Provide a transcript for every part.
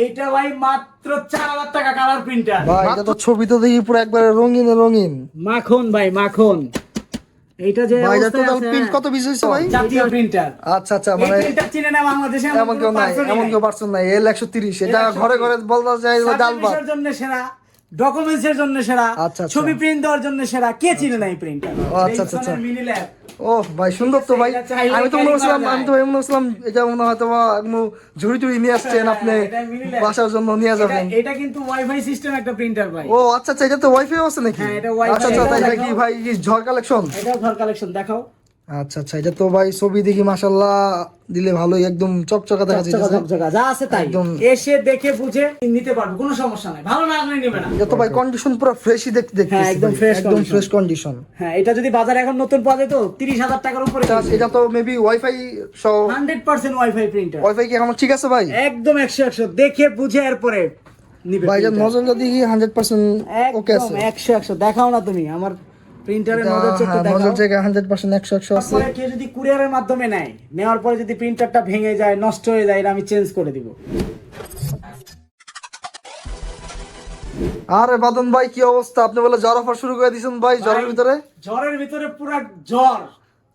এইটা ভাই মাত্র চার হাজার টাকা কালার প্রিন্টার ভাই এটা তো ছবি তো দেখি পুরো একবারে রঙিন রঙিন। মাখন ভাই মাখন। এইটা যে ভাই এটা টোটাল প্রিন্ট কত পিস হয়েছে ভাই? জাতীয় প্রিন্টার আচ্ছা আচ্ছা মানে প্রিন্টার চিনে না বাংলাদেশে এমন কেউ নাই এমন কেউ পারছেন নাই। এল একশো তিরিশ এটা ঘরে ঘরে ডাল জন্য সেরা ডকুমেন্টস এর জন্য সেরা আচ্ছা। ছবি প্রিন্ট দেওয়ার জন্য সেরা। কে চিনে নাই প্রিন্টার আচ্ছা, আচ্ছা, আচ্ছা। মিনি ল্যাব ও ভাই সুন্দর তো ভাই। আমি তো মনে করছিলাম আমি তো মনে করছিলাম এটা মনে হয় হয়তো বা একদম ঝুড়ি টুড়ি নিয়ে আসছেন আপনি হ্যাঁ। বাসার জন্য নিয়ে যাবেন। এটা কিন্তু ওয়াইফাই সিস্টেম একটা প্রিন্টার ভাই। ও আচ্ছা আচ্ছা এটা তো ওয়াইফাই আছে নাকি? হ্যাঁ, আচ্ছা আচ্ছা তাই ভাই ঝড় কালেকশন? এটা ঝড় কালেকশন দেখাও। আচ্ছা আচ্ছা এটা তো ভাই ছবি দেখি মাশাল্লাহ দিলে ভালোই একদম চকচকা দেখা যাচ্ছে চকচকা যা আছে তাই। একদম- এসে দেখে বুঝে নিতে পারবে কোনো সমস্যা নাই। ভালো না লাগলে নেবে না। এটা তো ভাই কন্ডিশন পুরো ফ্রেশই দেখতে দেখতে হ্যাঁ, একদম fresh একদম ফ্রেশ কন্ডিশন হ্যাঁ এটা যদি বাজারে এখন নতুন পাওয়া যেত তিরিশ হাজার টাকার উপরে এটা তো মেবি ওয়াইফাই সহ hundred percent WiFi printer WiFi কি এখন ঠিক আছে ভাই? একদম একশো একশো। দেখে বুঝে এরপরে নিবে ভাই এটা printer। নজরটা দেখি হান্ড্রেড পার্সেন্ট ওকে একদম আছে। একশো একশো। দেখাও না তুমি আমার প্রিন্টারের চোখটা হ্যাঁ, দেখাও। জায়গা হান্ড্রেড পার্সেন্ট একশো একশো আছে। তারপরে কেউ যদি কুরিয়ারের মাধ্যমে নেয় নেওয়ার পরে যদি প্রিন্টারটা ভেঙে যায় নষ্ট হয়ে যায় এটা আমি চেঞ্জ করে দিব। আরে বাদন ভাই কি অবস্থা? আপনি বলে জ্বর অফার শুরু করে দিয়েছেন ভাই জ্বরের ভিতরে? জ্বরের ভিতরে পুরা জ্বর।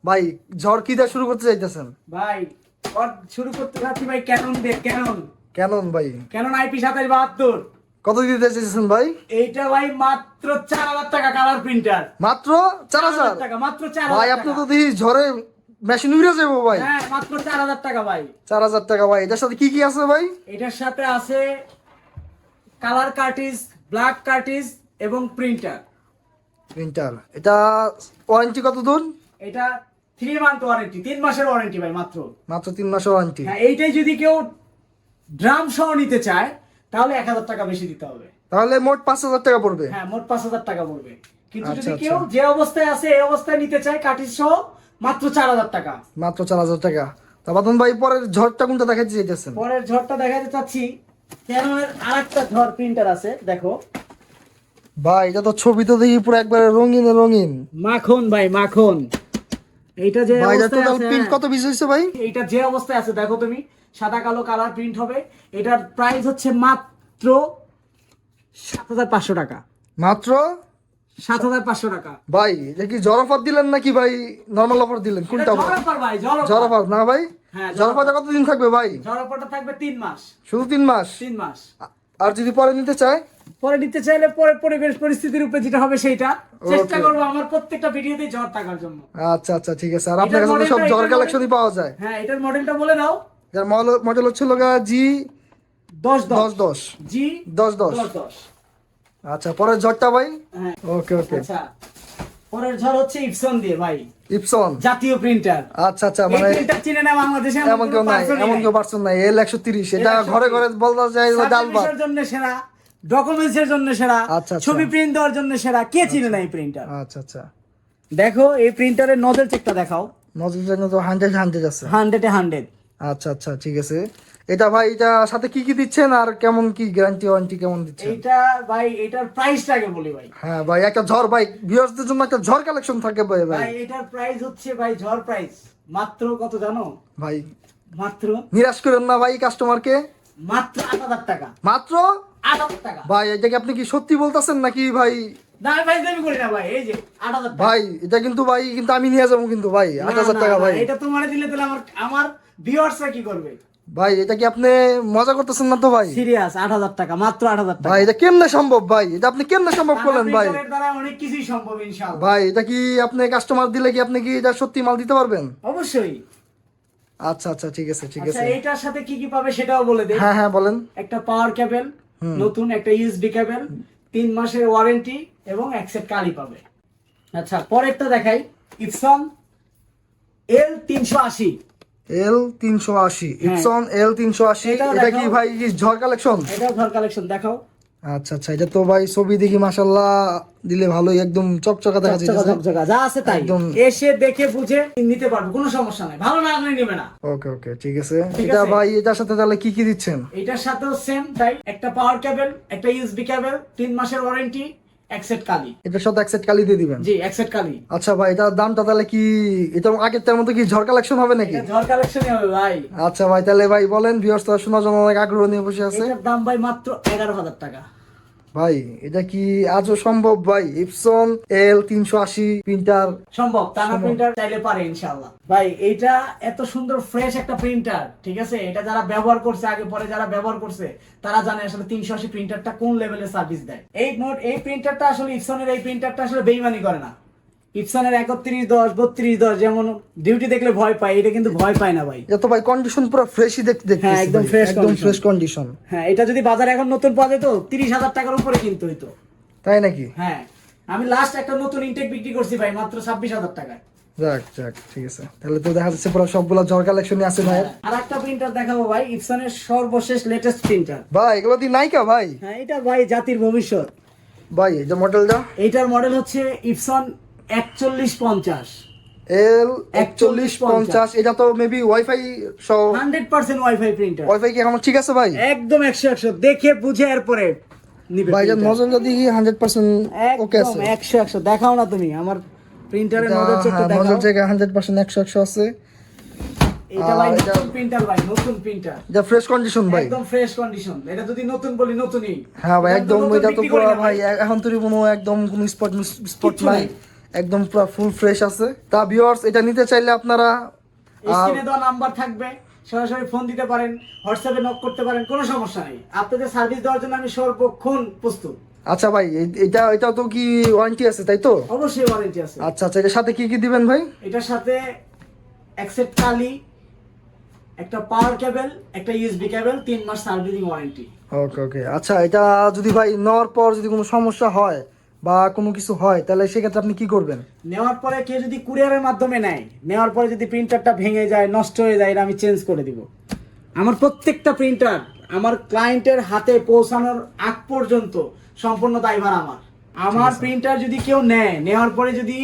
ভাই জ্বর কি দিয়ে শুরু করতে চাইতেছেন? ভাই শুরু করতে যাচ্ছি ভাই ক্যানন দিয়ে ক্যানন কেন ভাই। ক্যানন আইপি সাতাশ বাহাত্তর। কত দিতে চাইতেছেন ভাই? এইটা ভাই মাত্র চার হাজার টাকা কালার প্রিন্টার মাত্র চার হাজার টাকা মাত্র চার ভাই আপনি তো দেখি ঝড়ে মেশিন উড়ে যাব ভাই। হ্যাঁ মাত্র চার হাজার টাকা ভাই। চার হাজার টাকা ভাই এটার সাথে কি কি আছে ভাই? এটার সাথে আছে কালার কার্টিস ব্ল্যাক কার্টিস এবং প্রিন্টার প্রিন্টার এটা ওয়ারেন্টি কত দূর এটা থ্রি মান্থ ওয়ারেন্টি তিন মাসের ওয়ারেন্টি ভাই মাত্র। মাত্র তিন মাসের ওয়ারেন্টি হ্যাঁ এইটাই যদি কেউ ড্রাম সহ নিতে চায় তাহলে এক হাজার টাকা বেশি দিতে হবে। তাহলে মোট পাঁচ হাজার টাকা পড়বে। হ্যাঁ মোট পাঁচ হাজার টাকা পড়বে। কিন্তু আচ্ছা, যদি আচ্ছা। কেউ যে অবস্থায় আছে এই অবস্থায় নিতে চায় কার্টিস সহ মাত্র চার হাজার টাকা। মাত্র চার হাজার টাকা। তা বাদন ভাই পরের ঝড়টা কোনটা দেখাতে চাইতেছেন পরের ঝড়টা দেখাতে চাচ্ছি ক্যাননের আরেকটা ঝড় প্রিন্টার আছে দেখো। ভাই এটা তো ছবি তো দেখি পুরো একবারে রঙিন রঙিন। মাখন ভাই মাখন। এইটা যে ভাই টোটাল প্রিন্ট হ্যাঁ। কত পিস হয়েছে ভাই? এইটা যে অবস্থায় আছে দেখো তুমি। সাদা কালো কালার প্রিন্ট হবে। এটার প্রাইস হচ্ছে মাত্র সাত হাজার পাঁচশো টাকা। মাত্র? সাত হাজার পাঁচশো টাকা। ভাই এটা কি জ্বর দিলেন নাকি ভাই? নর্মাল অফার দিলেন? কোনটা ভাই। জ্বর না ভাই? হ্যাঁ, জ্বর কতদিন থাকবে ভাই? থাকবে তিন মাস। শুধু তিন মাস? তিন মাস। আর যদি পরে নিতে চায়? পরে নিতে চাইলে পরে পরিবেশ পরিস্থিতির উপরে যেটা হবে সেইটা। চেষ্টা করব আমার প্রত্যেকটা ভিডিওতে ঝড় থাকার জন্য। আচ্ছা আচ্ছা ঠিক আছে। আর আপনার কাছে সব জ্বর কালেকশনই পাওয়া যায়। হ্যাঁ এটার মডেলটা বলে দাও। যার মডেল হচ্ছে লগা জি দশ দশ। দশ জি দশ দশ। আচ্ছা পরের ঝড়টা ভাই? হ্যাঁ। ওকে ওকে। আচ্ছা পরের ঝড় হচ্ছে ইপসন দিয়ে ভাই। ইপসন? জাতীয় প্রিন্টার। আচ্ছা আচ্ছা মানে প্রিন্টার চিনে না বাংলাদেশে এমন কেউ নাই এমন কেউ পারছেন নাই। এল একশো তিরিশ এটা ঘরে ঘরে বলতে জন্য সেরা ডকুমেন্টস এর জন্য সেরা আচ্ছা, আচ্ছা। ছবি প্রিন্ট দেওয়ার জন্য সেরা কে চিনে না এই প্রিন্টার আচ্ছা আচ্ছা। দেখো এই প্রিন্টারের নজর চেকটা দেখাও। নজর জন্য তো হান্ড্রেড হান্ড্রেড আছে। হান্ড্রেডে হান্ড্রেড আচ্ছা আচ্ছা ঠিক আছে। এটা ভাই এটা সাথে কি কি দিচ্ছেন? আর কেমন কি গ্যারান্টি ওয়ারেন্টি কেমন দিচ্ছেন? এইটা ভাই এটার প্রাইসটা আগে বলি ভাই। হ্যাঁ ভাই একটা ঝড় ভাই ভিউয়ার্সদের জন্য একটা ঝড় কালেকশন থাকে ভাই ভাই। এটার প্রাইস হচ্ছে ভাই ঝড় প্রাইস মাত্র কত জানো? ভাই মাত্র? নিরাশ করেন না ভাই কাস্টমারকে মাত্র আট হাজার টাকা। মাত্র? আট হাজার টাকা। ভাই এটা কি আপনি কি সত্যি বলতাছেন নাকি ভাই? না ভাই দামি করি না ভাই এই যে আট হাজার টাকা। ভাই এটা কিন্তু ভাই কিন্তু আমি নিয়ে যাব কিন্তু ভাই আট না, হাজার না, টাকা ভাই। এটা তোমার দিলে তাহলে আমার আমার ভিউয়ার্সরা কি করবে? ভাই এটা কি আপনি মজা করতেছেন না তো ভাই? সিরিয়াস আট হাজার টাকা মাত্র আট হাজার টাকা। ভাই এটা কেমনে সম্ভব ভাই? এটা আপনি কেমনে সম্ভব করলেন ভাই? দ্বারা অনেক কিছুই সম্ভব ইনশাআল্লাহ। ভাই এটা কি আপনি কাস্টমার দিলে কি আপনি কি এটা সত্যি মাল দিতে পারবেন? অবশ্যই। আচ্ছা আচ্ছা ঠিক আছে ঠিক আচ্ছা আছে। এইটার সাথে কি কি পাবে সেটাও বলে দেই। হ্যাঁ হ্যাঁ বলেন। একটা পাওয়ার কেবল নতুন একটা ইউএসবি কেবল তিন মাসের ওয়ারেন্টি এবং এক সেট কালি পাবে। আচ্ছা পরেরটা দেখাই। ইপসন এল তিনশো আশি। এল তিনশো আশি। হ্যাঁ। ইপসন এল তিনশো আশি। এটা কি ভাই ঝড় কালেকশন? এটাও ঘর কালেকশন দেখাও। আচ্ছা আচ্ছা এটা তো ভাই ছবি দেখি মাসাল্লাহ দিলে ভালোই একদম চকচকা দেখা যাচ্ছে চকচকা যা আছে তাই। একদম- এসে দেখে বুঝে নিতে পারবে কোনো সমস্যা নাই। ভালো না লাগলে নেবে না। ওকে ওকে ঠিক আছে। এটা ভাই এটার সাথে তাহলে কি কি দিচ্ছেন? এটার সাথেও সেম তাই। একটা পাওয়ার কেবল একটা ইউএসবি কেবল তিন মাসের ওয়ারেন্টি এক সেট কালি। এটার সাথে এক সেট কালি দিয়ে দিবেন? জি এক সেট কালি। আচ্ছা ভাই এটার দামটা তাহলে কি এটা আগেরটার মতো কি ঝড় কালেকশন হবে নাকি? ঝড় কালেকশনই হবে ভাই। আচ্ছা ভাই তাহলে ভাই বলেন ভিউয়ার্স তো শোনার জন্য অনেক আগ্রহ নিয়ে বসে আছে। এটার দাম ভাই মাত্র এগারো হাজার টাকা। ভাই এটা কি আজও সম্ভব? ভাই ইপসন এল তিনশো আশি প্রিন্টার সম্ভব টানা প্রিন্টার চাইলে পারে ইনশাল্লাহ ভাই এটা এত সুন্দর ফ্রেশ একটা প্রিন্টার ঠিক আছে? এটা যারা ব্যবহার করছে আগে পরে যারা ব্যবহার করছে তারা জানে আসলে তিনশো আশি প্রিন্টারটা কোন লেভেলের সার্ভিস দেয়। এই মোট এই প্রিন্টারটা আসলে ইপসনের এই প্রিন্টারটা আসলে বেইমানি করে না। ইপসনের একত্রিশ দশ বত্রিশ দশ যেমন ডিউটি দেখলে ভয় পায় এটা কিন্তু ভয় পায় না ভাই। এটা তো ভাই কন্ডিশন পুরো ফ্রেশই দেখতে দেখতে হ্যাঁ, একদম fresh একদম ফ্রেশ কন্ডিশন হ্যাঁ এটা যদি বাজারে এখন নতুন পাওয়া যেত তিরিশ হাজার টাকার উপরে কিনতে হইতো। তাই নাকি? হ্যাঁ আমি লাস্ট একটা নতুন ইনটেক বিক্রি করছি ভাই মাত্র ছাব্বিশ হাজার টাকায়। যাক যাক ঠিক আছে। তাহলে তো দেখা যাচ্ছে পুরো সবগুলো ঝড় কালেকশনই আছে ভাই আর একটা প্রিন্টার দেখাবো ভাই ইপসনের সর্বশেষ লেটেস্ট প্রিন্টার ভাই এগুলো দিয়ে নাইকা ভাই? হ্যাঁ এটা ভাই জাতির ভবিষ্যৎ। ভাই এই যে মডেলটা এইটার মডেল হচ্ছে ইপসন একচল্লিশ পঞ্চাশ। এল একচল্লিশ পঞ্চাশ এটা তো মেবি ওয়াইফাই সহ hundred percent WiFi printer WiFi কি এখন ঠিক আছে ভাই? একদম একশো একশো। দেখে বুঝে এরপরে নিবে ভাই নজর যদি হান্ড্রেড পার্সেন্ট ওকে আছে। একশো একশো। দেখাও না তুমি। আমার নজর হ্যাঁ, দেখাও। নজর জায়গায় হান্ড্রেড পার্সেন্ট একশো একশো আছে। এটা ভাই নতুন প্রিন্টার ভাই নতুন প্রিন্টার এটা ফ্রেশ কন্ডিশন ভাই। একদম ফ্রেশ কন্ডিশন এটা যদি নতুন বলি নতুনই। হ্যাঁ ভাই একদম এটা তো পুরো ভাই। এখন তো কোনো একদম কোনো স্পট স্পট নাই। একদম পুরো ফুল ফ্রেশ আছে। তা ভিউয়ার্স এটা নিতে চাইলে আপনারা স্ক্রিনে দেওয়া নাম্বার থাকবে সরাসরি ফোন দিতে পারেন হোয়াটসঅ্যাপে নক করতে পারেন কোনো সমস্যা নেই। আপনাদের সার্ভিস দেওয়ার জন্য আমি সর্বক্ষণ প্রস্তুত। আচ্ছা ভাই এটা এটা তো কি ওয়ারেন্টি আছে তাই তো? অবশ্যই ওয়ারেন্টি আছে। আচ্ছা আচ্ছা এটার সাথে কি কি দিবেন ভাই? এটার সাথে অ্যাকসেপ্ট কালি একটা পাওয়ার কেবল একটা ইউএসবি কেবল তিন মাস সার্ভিসিং ওয়ারেন্টি ওকে ওকে আচ্ছা এটা যদি ভাই নেওয়ার পর যদি কোনো সমস্যা হয় বা কোনো কিছু হয় তাহলে সেক্ষেত্রে আপনি কি করবেন? নেওয়ার পরে কেউ যদি কুরিয়ারের মাধ্যমে নেয় নেওয়ার পরে যদি প্রিন্টারটা ভেঙে যায় নষ্ট হয়ে যায় এটা আমি চেঞ্জ করে দিব। আমার প্রত্যেকটা প্রিন্টার আমার ক্লায়েন্টের হাতে পৌঁছানোর আগ পর্যন্ত সম্পূর্ণ দায়ভার আমার। আমার প্রিন্টার যদি কেউ নেয় নেওয়ার পরে যদি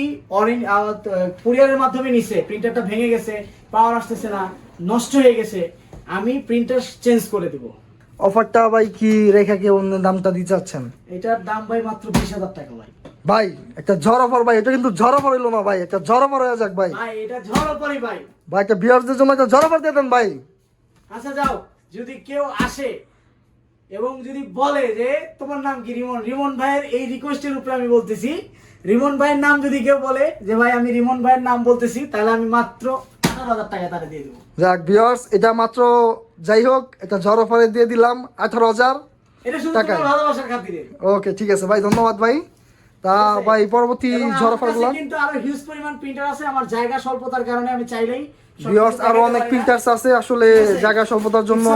কুরিয়ারের মাধ্যমে নিছে প্রিন্টারটা ভেঙে গেছে পাওয়ার আসতেছে না নষ্ট হয়ে গেছে আমি প্রিন্টার চেঞ্জ করে দিব। অফারটা ভাই কি রেখা কি অন্য দামটা দিতে চাচ্ছেন? এটার দাম ভাই মাত্র বিশ হাজার টাকা ভাই। ভাই একটা ঝড় অফার ভাই এটা কিন্তু ঝড় অফার হইল না ভাই একটা ঝড় অফার হয়ে যাক ভাই। ভাই এটা ঝড় পরে ভাই। ভাই একটা বিয়ারদের জন্য একটা ঝড় অফার দিয়ে দেন ভাই। আচ্ছা যাও যদি কেউ আসে এবং যদি বলে যে তোমার নাম কি? রিমন রিমন ভাইয়ের এই রিকোয়েস্টের উপরে আমি বলতেছি। রিমন ভাইয়ের নাম যদি কেউ বলে যে ভাই আমি রিমন ভাইয়ের নাম বলতেছি তাহলে আমি মাত্র টাকা যাক ভিউয়ার্স এটা মাত্র যাই হোক এটা ঝড় অফারে দিয়ে দিলাম আঠারো হাজার টাকায়। খাতিরে। ওকে ঠিক আছে ভাই ধন্যবাদ ভাই। তা ভাই পরবর্তী ঝড় কিন্তু আরও হিউজ পরিমাণ প্রিন্টার আছে আমার জায়গা স্বল্পতার কারণে আমি চাইলেই ভিউয়ার্স আরও অনেক প্রিন্টার্স আছে আসলে জায়গা স্বল্পতার জন্য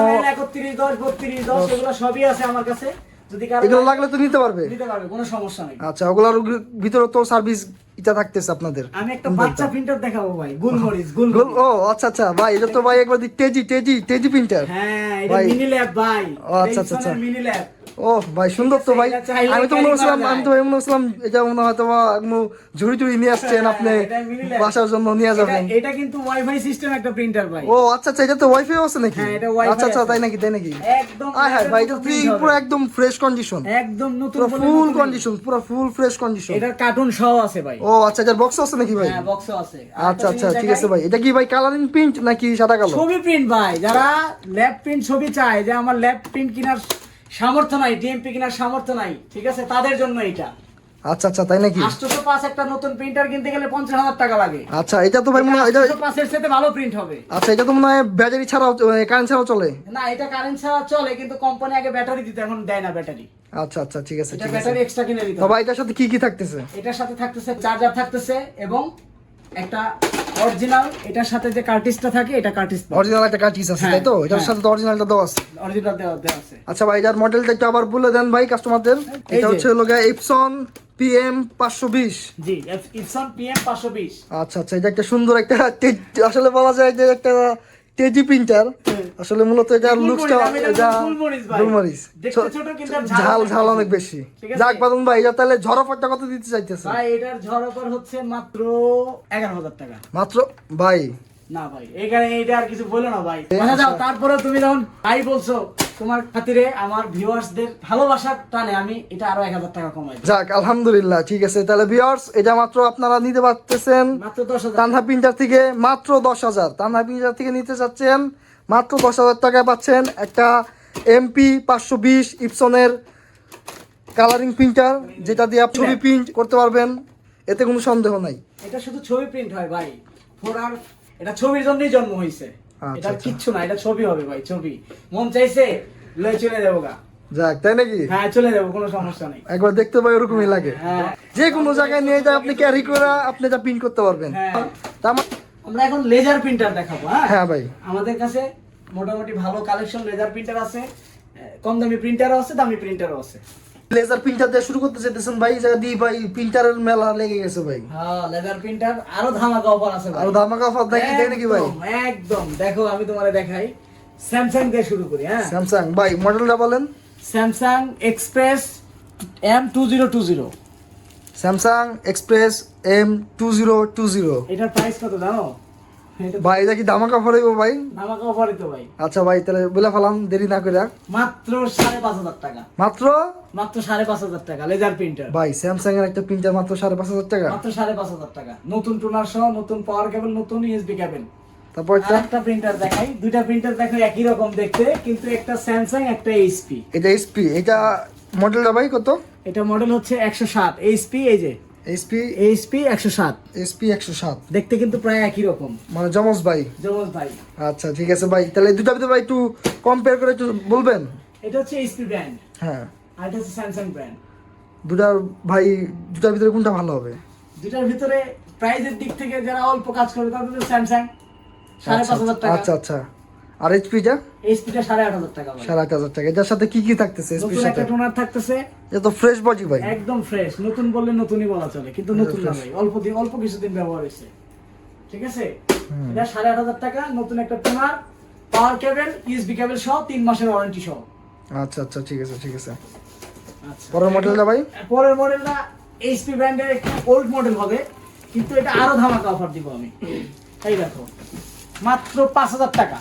এগুলো সবই আছে আমার কাছে। যদি এগুলো লাগলে তো নিতে পারবে। নিতে পারবে কোনো সমস্যা নেই। আচ্ছা ওগুলোর ভিতরে তো সার্ভিস এটা থাকতেছে আপনাদের। আমি একটা বাচ্চা প্রিন্টার দেখাবো ভাই গুলমরিচ গোল- ও আচ্ছা আচ্ছা ভাই এটা তো ভাই একবার তেজি তেজি তেজি প্রিন্টার হ্যাঁ এটা। মিনি ল্যাব ভাই। ও, আচ্ছা, আচ্ছা, আচ্ছা। মিনি ল্যাব ও ভাই সুন্দর তো ভাই। আমি তো মনে করছিলাম আমি তো মনে করছিলাম এটা মনে হয়তো বা কোনো ঝুড়ি টুড়ি নিয়ে আসছেন আপনি এটা। বাসার জন্য নিয়ে যাবেন। এটা কিন্তু ওয়াইফাই সিস্টেম একটা প্রিন্টার ভাই। ও আচ্ছা আচ্ছা এটা তো ওয়াইফাই আছে নাকি? হ্যাঁ, এটা আচ্ছা আচ্ছা তাই নাকি তাই নাকি? একদম আয় হ্যাঁ ভাই এটা। পুরো একদম ফ্রেশ কন্ডিশন একদম নতুন ফুল কন্ডিশন পুরো ফুল ফ্রেশ কন্ডিশন এটার কার্টুন সহ আছে ভাই। ও আচ্ছা এটার বক্স আছে নাকি ভাই? হ্যাঁ বক্সও আছে। আচ্ছা আচ্ছা ঠিক আছে ভাই। এটা কি ভাই কালারিং প্রিন্ট নাকি সাদা কালো? ছবি প্রিন্ট ভাই। যারা ল্যাব প্রিন্ট ছবি চায় যে আমার ল্যাব প্রিন্ট কেনার সামর্থ্য নাই ডিএমপি কেনার সামর্থ্য নাই ঠিক আছে? তাদের জন্য এটা। আচ্ছা আচ্ছা তাই নাকি? আটশোশো পাঁচ একটা নতুন প্রিন্টার কিনতে গেলে পঞ্চাশ হাজার টাকা লাগে। আচ্ছা এটা তো ভাই মনে হয় এটা সাথে ভালো প্রিন্ট হবে। আচ্ছা এটা তো মনে হয় ব্যাটারি ছাড়াও কারেন্ট ছাড়াও চলে? না এটা কারেন্ট ছাড়া চলে কিন্তু কোম্পানি আগে ব্যাটারি দিতে এখন দেয় না ব্যাটারি আচ্ছা আচ্ছা ঠিক আছে এটা ব্যাটারি এক্সট্রা কিনে দিতে তো হবে। এটার সাথে কি কি থাকতেছে? এটার সাথে থাকতেছে চার্জার থাকতেছে এবং একটা অরিজিনাল এটার সাথে যে কার্টিসটা থাকে এটা কার্টিস অরিজিনাল একটা কার্টিজ আছে হ্যাঁ, তাই তো? এটার হ্যাঁ। সাথে তো অরিজিনালটা দেওয়া আছে। অরিজিনাল দেওয়া আছে। আচ্ছা ভাই এটার মডেলটা একটু আবার বলে দেন ভাই কাস্টমারদের এটা হচ্ছে হলো এপসন পিএম পাঁচশো বিশ। জি ইপসন পিএম পাঁচশো বিশ। আচ্ছা আচ্ছা এটা একটা সুন্দর একটা আসলে বলা যায় যে একটা তেজি প্রিন্টার। আসলে মূলত এটার লুকটা লুকসটা এটা। গুলমরিচ। ঝাল ঝাল অনেক বেশি। যাক বাদন ভাই এটা তাহলে ঝড়ফারটা কত দিতে চাইতেছে ভাই এটার ঝড় হচ্ছে মাত্র এগারো হাজার টাকা। মাত্র? ভাই না ভাই এখানে এইটা আর কিছু বলো না ভাই। আচ্ছা যাও তারপরে তুমি যখন ভাই বলছো তোমার খাতিরে আমার ভিউয়ার্সদের ভালোবাসার টানে আমি এটা আরও এক হাজার টাকা কমাই যাক আলহামদুলিল্লাহ ঠিক আছে। তাহলে ভিউয়ার্স এটা মাত্র আপনারা নিতে পারতেছেন। মাত্র দশ হাজার। তানহা প্রিন্টার থেকে মাত্র দশ হাজার। তানহা প্রিন্টার থেকে নিতে চাচ্ছেন মাত্র দশ হাজার টাকায় পাচ্ছেন একটা এমপি পাঁচশো বিশ ইপসনের কালারিং প্রিন্টার যেটা দিয়ে আপনি ছবি প্রিন্ট করতে পারবেন। এতে কোনো সন্দেহ নাই। এটা শুধু ছবি প্রিন্ট হয় ভাই। ফোর আর এটা ছবির জন্যই জন্ম হয়েছে আচ্ছা, এটা আচ্ছা। কিচ্ছু না এটা ছবি হবে ভাই ছবি। মন চাইছে লয়ে চলে যাব গা। যাক তাই নাকি? হ্যাঁ চলে যাব কোনো সমস্যা নেই। একবার দেখতে পাই ওরকমই লাগে। হ্যাঁ। যে কোনো জায়গায় নিয়ে যায় আপনি ক্যারি করে আপনি এটা প্রিন্ট করতে পারবেন। হ্যাঁ। আমরা এখন লেজার প্রিন্টার দেখাবো হ্যাঁ? হ্যাঁ ভাই। আমাদের কাছে মোটামুটি ভালো কালেকশন লেজার প্রিন্টার আছে কম দামি প্রিন্টারও আছে দামি প্রিন্টারও আছে। লেজার প্রিন্টার দিয়ে শুরু করতে চাইতেছেন ভাই যা দি ভাই প্রিন্টারের মেলা লেগে গেছে ভাই। হ্যাঁ লেজার প্রিন্টার আরও ধামাকা অফার আছে ভাই। আর ধামাকা অফার দেখি তাই নাকি ভাই? একদম, দেখো আমি তোমারে দেখাই। স্যামসাং দিয়ে শুরু করি হ্যাঁ? স্যামসাং ভাই মডেলটা বলেন। Samsung Express M two zero two zero Samsung Express M two zero two zero এটার প্রাইস কত জানো? ভাই এটা কি ধামাকা অফার হইব ভাই? ধামাকা অফারই তো ভাই। আচ্ছা ভাই তাহলে বলে ফেলাম দেরি না করে মাত্র সাড়ে পাঁচ হাজার টাকা। মাত্র? মাত্র সাড়ে পাঁচ হাজার টাকা লেজার প্রিন্টার ভাই স্যামসাং এর একটা প্রিন্টার মাত্র সাড়ে পাঁচ হাজার টাকা? মাত্র সাড়ে পাঁচ হাজার টাকা। নতুন টোনার সহ নতুন পাওয়ার কেবল নতুন ইউএসবি কেবল তারপর একটা? প্রিন্টার দেখাই। দুইটা প্রিন্টার দেখো একই রকম দেখতে কিন্তু একটা স্যামসাং একটা এইচপি এটা এসপি এটা মডেলটা ভাই কত? এটা মডেল হচ্ছে একশো সাত এইচপি এই যে। এসপি এইচপি একশো সাত। এসপি একশো সাত। দেখতে কিন্তু প্রায় একই রকম। মানে জমজ ভাই। জমজ ভাই। আচ্ছা ঠিক আছে ভাই। তাহলে দুটার ভিতরে ভাই একটু কম্পেয়ার করে একটু বলবেন? এটা হচ্ছে এইচপি ব্র্যান্ড হ্যাঁ। আর এটা হচ্ছে স্যামসাং ব্র্যান্ড দুটার ভাই দুটার ভিতরে কোনটা ভালো হবে? দুটার ভিতরে প্রাইজের দিক থেকে যারা অল্প কাজ করে তাদের স্যামসাং সাড়ে আচ্ছা পাঁচ হাজার টাকা। আচ্ছা আচ্ছা। আর এইচপিটা এইচপিটা সাড়ে আট হাজার টাকা সাড়ে আট হাজার টাকা। এটার সাথে কি কি থাকতেছে নতুন সাথে? টোনার থাকতেছে। এটা তো ফ্রেশ বডি ভাই। একদম ফ্রেশ নতুন বললে নতুনই বলা চলে কিন্তু নতুন না ভাই। অল্প দিন অল্প কিছুদিন ব্যবহার হয়েছে। ঠিক আছে? এটা সাড়ে আট হাজার টাকা নতুন একটা টোনার পাওয়ার কেবল ইউএসবি কেবল সহ তিন মাসের ওয়ারেন্টি সহ। আচ্ছা আচ্ছা ঠিক আছে ঠিক আছে। আচ্ছা। পরের মডেলটা ভাই? পরের মডেলটা এইচপি ব্র্যান্ডের একটু ওল্ড মডেল হবে কিন্তু এটা আরও ধামাকা অফার দিব আমি। এই দেখো মাত্র পাঁচ হাজার টাকা।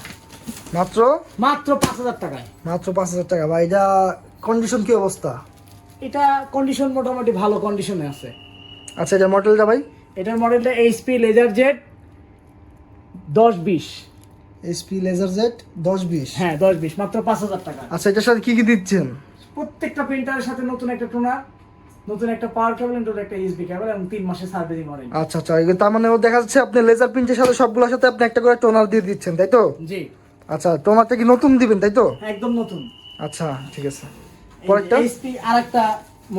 মাত্র? মাত্র পাঁচ হাজার টাকায়। মাত্র পাঁচ হাজার টাকা। ভাই এটা কন্ডিশন কি অবস্থা? এটা কন্ডিশন মোটামুটি ভালো কন্ডিশনে আছে। আচ্ছা এটা মডেলটা ভাই? এটার মডেলটা এইচপি লেজার জেট দশ বিশ। এসপি লেজার জেট দশ বিশ? হ্যাঁ দশ বিশ মাত্র পাঁচ হাজার টাকা। আচ্ছা এটার সাথে কি কি দিচ্ছেন? প্রত্যেকটা প্রিন্টারের সাথে নতুন একটা টোনার নতুন একটা পাওয়ার কেবল নতুন একটা ইউএসবি কেবল এবং তিন মাসের সার্ভিসিং ওয়ারেন্টি আচ্ছা আচ্ছা তার মানে ও দেখা যাচ্ছে আপনি লেজার প্রিন্টের সাথে সবগুলোর সাথে আপনি একটা করে টোনার দিয়ে দিচ্ছেন তাই তো? জি। আচ্ছা টোনারটা কি নতুন দিবেন তাই তো? একদম নতুন। আচ্ছা ঠিক আছে। পরেরটা? এইচপি আরেকটা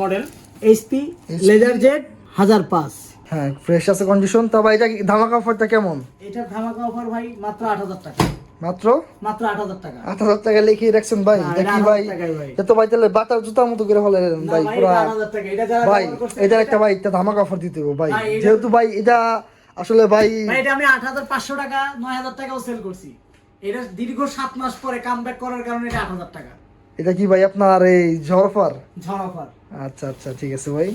মডেল এইচপি লেজার হাজার পাঁচ। হ্যাঁ ফ্রেশ আছে কন্ডিশন তা ভাই এটা ধামাকা অফারটা কেমন? এটার ধামাকা অফার ভাই মাত্র আট হাজার টাকা। মাত্র? মাত্র আট হাজার টাকা। আট হাজার টাকা লিখিয়ে রাখছেন ভাই? এটা এটা 8,000 ভাই। ভাই। এটা তো ভাই তাহলে বাটার জুতার মতো করে না ভাই ভাই, পুরা। এটা 8,000 টাকা। এটা যারা ভাই ব্যবহার একটা ভাই একটা ধামাকা অফার দিতে হবে ভাই। যেহেতু ভাই এটা আসলে ভাই ভাই, এটা আমি আট হাজার পাঁচশো টাকা নয় হাজার টাকাও সেল করছি। এটা দীর্ঘ সাত মাস পরে কাম করার কারণে এটা আট হাজার টাকা। এটা কি ভাই আপনার এই ঝড় অফার ঝড় অফার আচ্ছা আচ্ছা ঠিক আছে ভাই।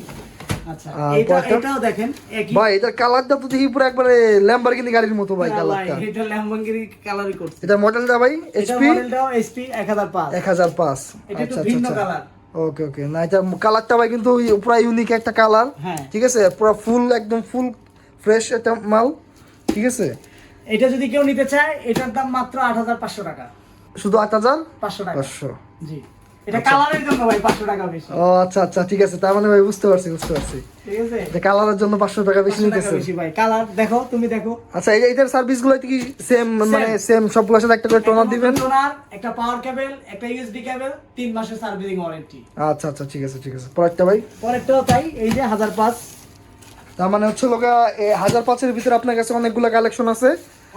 আচ্ছা এটা এটাও দেখেন ভাই এটার কালারটা তো দেখি পুরো একবারে ল্যাম্বরগিনি গাড়ির মতো ভাই কালারটা। এটা ল্যাম্বরগিনি কালারই করছে। এটা মডেলটা ভাই এইচপি মডেলটাও এইচপি এক হাজার পাঁচ। এক হাজার পাঁচ। এটা একটু আচ্ছা ভিন্ন আচ্ছা। কালার ওকে ওকে না এটা কালারটা ভাই কিন্তু পুরো ইউনিক একটা কালার হ্যাঁ। ঠিক আছে? পুরো ফুল একদম ফুল ফ্রেশ একটা মাল। ঠিক আছে? এটা যদি কেউ নিতে চায় এটার দাম মাত্র আট হাজার পাঁচশো টাকা। শুধু আট হাজার পাঁচশো টাকা। পাঁচশো। জি। এটা কালারের জন্য ভাই পাঁচশো টাকা বেশি। ও আচ্ছা আচ্ছা ঠিক আছে। তার মানে ভাই বুঝতে পারছি বুঝতে পারছি। ঠিক আছে? এটা কালারের জন্য পাঁচশো টাকা বেশি নিতেছে বেশি ভাই। কালার দেখো তুমি দেখো। আচ্ছা এই এটার সার্ভিস কি সেম মানে সেম সবগুলোর সাথে একটা করে টোনার দিবেন? টোনার একটা পাওয়ার কেবল একটা ইউএসবি কেবল তিন মাসের সার্ভিসিং ওয়ারেন্টি আচ্ছা আচ্ছা ঠিক আছে ঠিক আছে। পরেরটা ভাই? পরেরটাও তাই এই যে হাজার পাঁচ। তার মানে হচ্ছে লোকা হাজার পাঁচের ভিতরে আপনার কাছে অনেকগুলো কালেকশন আছে।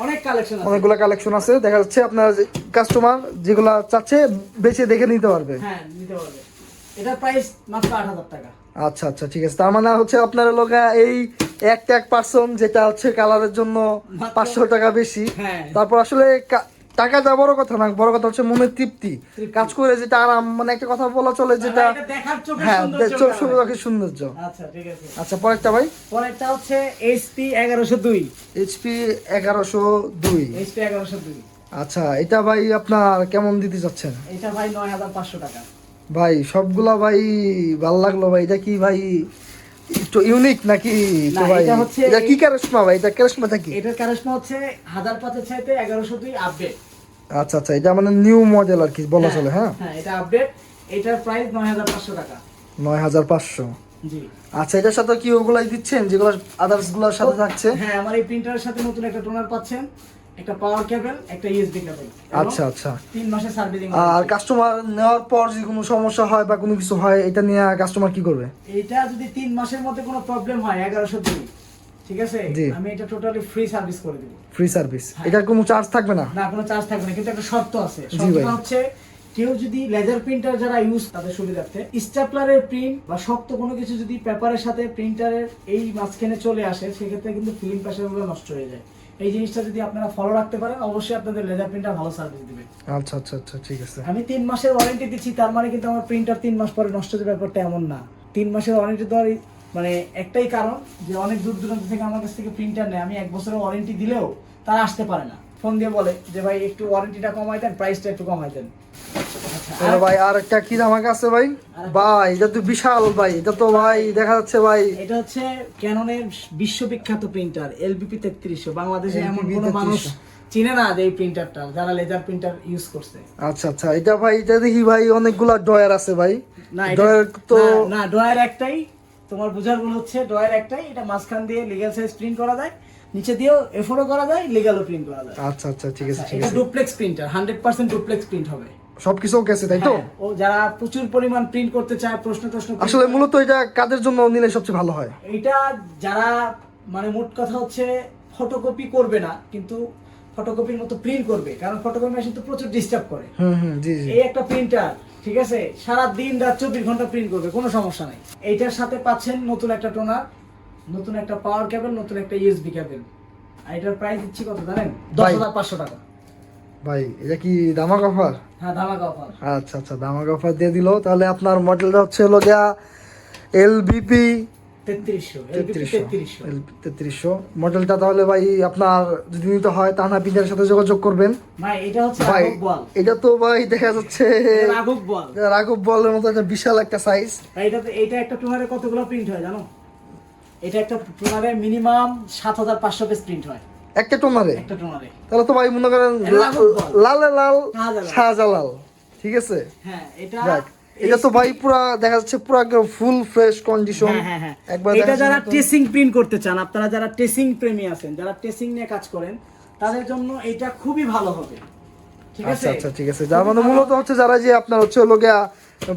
অনেক কালেকশন অনেকগুলো কালেকশন আছে। দেখা যাচ্ছে আপনার কাস্টমার যেগুলা চাচ্ছে বেছে দেখে নিতে পারবে। হ্যাঁ নিতে পারবে। এটার প্রাইস মাত্র আট হাজার টাকা। আচ্ছা আচ্ছা ঠিক আছে। তার মানে হচ্ছে আপনার লোকা এই একটা এক পার্সন যেটা হচ্ছে কালারের জন্য পাঁচশো টাকা বেশি। হ্যাঁ। তারপর আসলে কা- টাকাটা বড় কথা না বড় কথা হচ্ছে মনের তৃপ্তি। কাজ করে যেটা আরাম মানে একটা কথা বলা চলে যেটা এটা দেখার চোখের হ্যাঁ চোখ কারণে। সৌন্দর্য। আচ্ছা ঠিক আছে। আচ্ছা পরেরটা ভাই। পরেরটা হচ্ছে এইচপি এগারোশো দুই। এইচপি এগারোশো দুই। এইচপি এগারোশো দুই। আচ্ছা এটা ভাই আপনার কেমন দিতে চাচ্ছেন? এটা ভাই নয় হাজার পাঁচশো টাকা। ভাই সবগুলা ভাই ভালো লাগল ভাই। এটা কি ভাই একটু ইউনিক নাকি? তো ভাই এটা কি কারিশমা ভাই? এটা কারিশমাটা কি? এটার কারিশমা হচ্ছে হাজার পাঁচের চাইতে এগারোশো দুই আপডেট আচ্ছা আচ্ছা এটা মানে নিউ মডেল আর কি বলা চলে হ্যাঁ? হ্যাঁ এটা আপডেট এটার প্রাইস নয় হাজার পাঁচশো টাকা। জি। আচ্ছা এটার সাথে কি ওগুলাই দিচ্ছেন যেগুলো আদার্সগুলোর সাথে থাকছে? হ্যাঁ আমার এই প্রিন্টারের সাথে নতুন একটা টোনার পাচ্ছেন একটা পাওয়ার কেবল একটা ইউএসবি কেবল আচ্ছা আচ্ছা। তিন মাসের সার্ভিসিং আর কাস্টমার নেওয়ার পর যদি কোনো সমস্যা হয় বা কোনো কিছু হয় এটা নিয়ে কাস্টমার কি করবে? এটা যদি তিন মাসের মধ্যে কোনো প্রবলেম হয় এগারোশো দুই। ঠিক আছে? আমি এটা টোটালি ফ্রি সার্ভিস করে দিব। ফ্রি সার্ভিস এটার কোনো চার্জ থাকবে না? না কোনো চার্জ থাকবে না কিন্তু একটা শর্ত আছে। শর্তটা হচ্ছে কেউ যদি লেজার প্রিন্টার যারা ইউজ তাদের সুবিধার্থে স্ট্যাপলারের প্রিন্ট বা শক্ত কোনো কিছু যদি পেপারের সাথে প্রিন্টারের এই মাঝখানে চলে আসে সেক্ষেত্রে কিন্তু ফিলিং প্রেশারগুলো নষ্ট হয়ে যায়। এই জিনিসটা যদি আপনারা ফলো রাখতে পারেন অবশ্যই আপনাদের লেজার প্রিন্টার ভালো সার্ভিস দিবে। আচ্ছা আচ্ছা আচ্ছা ঠিক আছে। আমি তিন মাসের ওয়ারেন্টি দিচ্ছি তার মানে কিন্তু আমার প্রিন্টার তিন মাস পরে নষ্ট হতে ব্যাপারটা এমন না। তিন মাসের ওয়ারেন্টি দেওয়ার মানে একটাই কারণ যে অনেক দূর দূরান্ত থেকে আমার কাছ থেকে প্রিন্টার নেয়। আমি এক বছরের ওয়ারেন্টি দিলেও তারা আসতে পারে না। ফোন দিয়ে বলে যে ভাই একটু ওয়ারেন্টিটা কমাই দেন প্রাইসটা একটু কমাই দেন। ভাই আর একটা কি ধামাকা আছে ভাই? ভাই এটা তো বিশাল ভাই এটা তো ভাই দেখা যাচ্ছে ভাই। এটা হচ্ছে ক্যাননের বিশ্ববিখ্যাত প্রিন্টার এলবিপি তেত্রিশশো। বাংলাদেশে এমন LBP কোনো মানুষ চিনে না যে এই প্রিন্টারটা যারা লেজার প্রিন্টার ইউজ করছে। আচ্ছা আচ্ছা এটা ভাই এটা দেখি ভাই অনেকগুলা ডয়ার আছে ভাই। না ডয়ার তো না, একটাই। তোমার বোঝার ভুল হচ্ছে ড্রয়ার একটাই এটা মাঝখান দিয়ে লিগ্যাল সাইজ প্রিন্ট করা যায় নিচে দিয়েও এফোরও করা যায় লিগ্যালও প্রিন্ট করা যায়। আচ্ছা আচ্ছা ঠিক আছে ঠিক এটা duplex printer hundred percent duplex print হবে। সবকিছু ওকে আছে তাই তো? হ্যাঁ, ও যারা প্রচুর পরিমাণ প্রিন্ট করতে চায় প্রশ্ন প্রশ্ন আসলে মূলত এটা কাদের জন্য নিলে সবচেয়ে ভালো হয়? এটা যারা মানে মোট কথা হচ্ছে ফটোকপি করবে না কিন্তু ফটোকপির মতো প্রিন্ট করবে কারণ ফটোকপি মেশিন তো প্রচুর ডিস্টার্ব করে। হুম হুম জি জি। এই একটা প্রিন্টার ঠিক আছে? সারা দিন রাত চব্বিশ ঘণ্টা প্রিন্ট করবে কোনো সমস্যা নাই। এইটার সাথে পাচ্ছেন নতুন একটা টোনার নতুন একটা পাওয়ার কেবল নতুন একটা ইউএসবি কেবল আর এটার প্রাইস দিচ্ছি কত জানেন? দশ হাজার পাঁচশো টাকা। ভাই এটা কি দামাক অফার হ্যাঁ ধামাকা অফার আচ্ছা আচ্ছা দামাক অফার দিয়ে দিল। তাহলে আপনার মডেলটা হচ্ছে হলো গিয়া এলবিপি তেত্রিশশো মডেলটা তাহলে ভাই আপনার যদি নিতে হয় তাহলে সাথে যোগাযোগ করবেন। ভাই এটা তো ভাই দেখা যাচ্ছে রাঘব বলের মতো একটা বিশাল একটা সাইজ এটা একটা টোনারে কতগুলো প্রিন্ট হয় জানো? এটা একটা টোনারে মিনিমাম সাত হাজার পাঁচশো প্রিন্ট হয়। একটা টোনারে একটা টোনারে তাহলে তো ভাই মনে করেন লালে লাল শাহজালাল। শাহজালাল। ঠিক আছে? হ্যাঁ এটা এটা তো ভাই পুরা দেখা যাচ্ছে পুরা ফুল ফ্রেশ কন্ডিশন হ্যাঁ হ্যাঁ হ্যাঁ। একবার এটা যারা টেসিং প্রিন্ট করতে চান আপনারা যারা টেসিং প্রেমী আছেন যারা টেসিং নিয়ে কাজ করেন তাদের জন্য এটা খুবই ভালো হবে। ঠিক আছে? আচ্ছা আচ্ছা ঠিক আছে। যার মানে মূলত হচ্ছে যারা যে আপনার হচ্ছে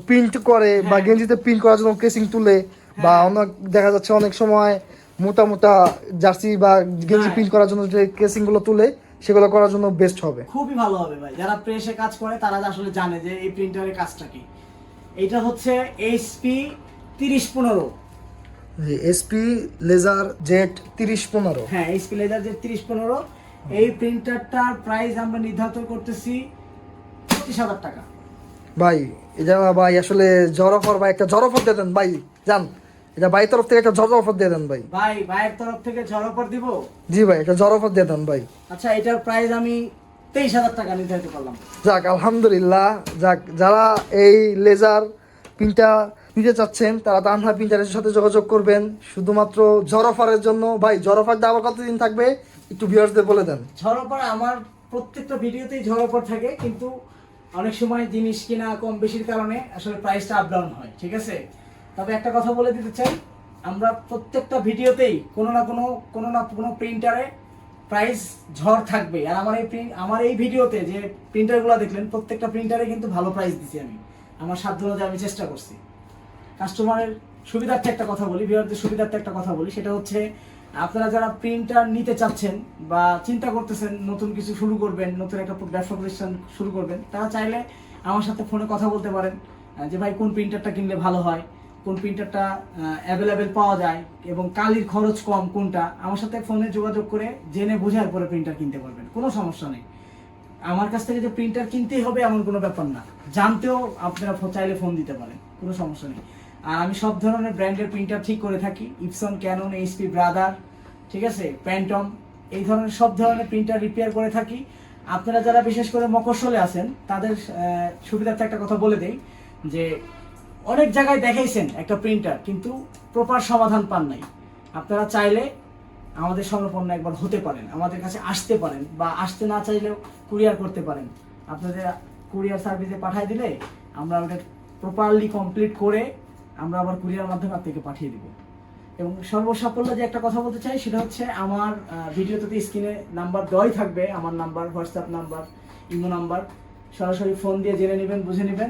প্রিন্ট করে বা হ্যাঁ। গেঞ্জিতে প্রিন্ট করার জন্য কেসিং তুলে বা অনেক দেখা যাচ্ছে অনেক সময় মোটা মোটা জার্সি বা গেঞ্জি হ্যাঁ। প্রিন্ট করার জন্য যে কেসিংগুলো তুলে সেগুলো করার জন্য বেস্ট হবে। খুবই ভালো হবে ভাই। যারা প্রেসে কাজ করে তারা আসলে জানে যে এই প্রিন্টারের কাজটা কি। এটা হচ্ছে এইচপি তিরিশ পনেরো। এসপি লেজার জেট তিরিশ পনেরো। হ্যাঁ এইচপি লেজার যে তিরিশ পনেরো। এই প্রিন্টারটার প্রাইস আমরা নির্ধারণ করতেছি পঁচিশ হাজার টাকা। ভাই এটা ভাই আসলে জ্বর অফার ভাই একটা জ্বর অফার দিয়ে দেন ভাই জান এটা ভাই তরফ থেকে একটা জ্বর অফার দিয়ে দেন ভাই। ভাই ভাইয়ের তরফ থেকে ঝড় অফার দিব? জি ভাই একটা জ্বর অফার দিয়ে দেন ভাই। আচ্ছা এটার প্রাইস আমি তেইশ হাজার টাকা নির্ধারিত করলাম যাক আলহামদুলিল্লাহ যাক যারা এই লেজার প্রিন্টার নিতে চাচ্ছেন তারা তানহা প্রিন্টারের সাথে যোগাযোগ করবেন। শুধুমাত্র জ্বর অফারের জন্য ভাই জ্বর অফারটা আবার কতদিন থাকবে? একটু ভিউয়ার্সদের বলে দেন। ঝড় অফার আমার প্রত্যেকটা ভিডিওতেই ঝড় অফার থাকে কিন্তু অনেক সময় জিনিস কিনা কম বেশির কারণে আসলে প্রাইসটা আপ ডাউন হয় ঠিক আছে? তবে একটা কথা বলে দিতে চাই আমরা প্রত্যেকটা ভিডিওতেই কোনো না কোনো কোনো না কোনো প্রিন্টারে প্রাইস ঝড় থাকবে আর আমার এই প্রিন্ট আমার এই ভিডিওতে যে প্রিন্টারগুলো দেখলেন, প্রত্যেকটা প্রিন্টারে কিন্তু ভালো প্রাইস দিছি আমি। আমার সাধ্য অনুযায়ী আমি চেষ্টা করছি। কাস্টমারের সুবিধার্থে একটা কথা বলি বিহারদের সুবিধার্থে একটা কথা বলি। সেটা হচ্ছে, আপনারা যারা প্রিন্টার নিতে চাচ্ছেন বা চিন্তা করতেছেন নতুন কিছু শুরু করবেন, নতুন একটা ব্যবসা প্রতিষ্ঠান শুরু করবেন, তারা চাইলে আমার সাথে ফোনে কথা বলতে পারেন যে ভাই কোন প্রিন্টারটা কিনলে ভালো হয়? কোন প্রিন্টারটা অ্যাভেলেবেল পাওয়া যায় এবং কালির খরচ কম কোনটা, আমার সাথে ফোনে যোগাযোগ করে জেনে বোঝার পরে প্রিন্টার কিনতে পারবেন, কোনো সমস্যা নেই। আমার কাছ থেকে যে প্রিন্টার কিনতেই হবে এমন কোনো ব্যাপার না, জানতেও আপনারা চাইলে ফোন দিতে পারেন, কোনো সমস্যা নেই। আর আমি সব ধরনের ব্র্যান্ডের প্রিন্টার ঠিক করে থাকি ইপসন ক্যানন এইচপি ব্রাদার ঠিক আছে প্যান্টম এই ধরনের সব ধরনের প্রিন্টার রিপেয়ার করে থাকি। আপনারা যারা বিশেষ করে মকসলে আছেন, তাদের সুবিধার্থে একটা কথা বলে দেই যে অনেক জায়গায় দেখাইছেন একটা প্রিন্টার কিন্তু প্রপার সমাধান পান নাই। আপনারা চাইলে আমাদের স্বর্ণপন্ন একবার হতে পারেন, আমাদের কাছে আসতে পারেন, বা আসতে না চাইলেও কুরিয়ার করতে পারেন। আপনাদের কুরিয়ার সার্ভিসে পাঠিয়ে দিলে আমরা ওটা প্রপারলি কমপ্লিট করে আমরা আবার কুরিয়ার মাধ্যমে আপনাকে পাঠিয়ে দিব। এবং সর্বসাফল্য যে একটা কথা বলতে চাই, সেটা হচ্ছে আমার ভিডিওতে স্ক্রিনে নাম্বার দেওয়াই থাকবে, আমার number WhatsApp number imo number সরাসরি ফোন দিয়ে জেনে নেবেন, বুঝে নেবেন।